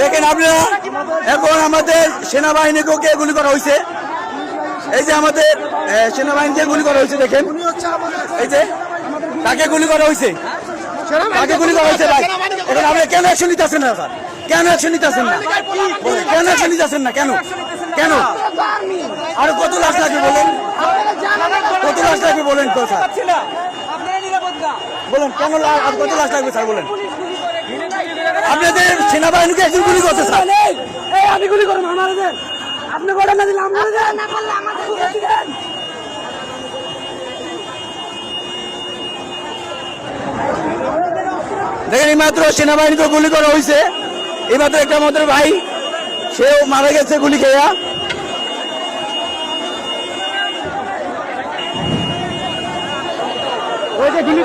দেখেন আপনারা এখন আমাদের সেনাবাহিনীকেও কে গুলি করা হয়েছে? এই যে আমাদের সেনাবাহিনীকে গুলি করা হয়েছে, দেখেন। এই যে তাকে গুলি করা হয়েছে? তাকে গুলি করা হয়েছে ভাই? এখন আপনি কেন অ্যাকশন নিতেছেন না স্যার কেন অ্যাকশন নিতেছেন না? কেন অ্যাকশন নিতেছেন না? কেন? কেন? আর কত লাখ লাগবে বলেন? কত লাখ লাগবে বলেন তো স্যার বলেন কেন আর কত লাখ লাগবে স্যার বলেন? আপনাদের সেনাবাহিনীকে একজন গুলি করছে স্যার। আমি গুলি করব আমার আপনি করে না দিলে আমরা দেখেন এইমাত্র সেনাবাহিনীতে গুলি করা হয়েছে এইমাত্র একটা আমাদের ভাই, সেও মারা গেছে গুলি খেয়া। ওই যে গুলি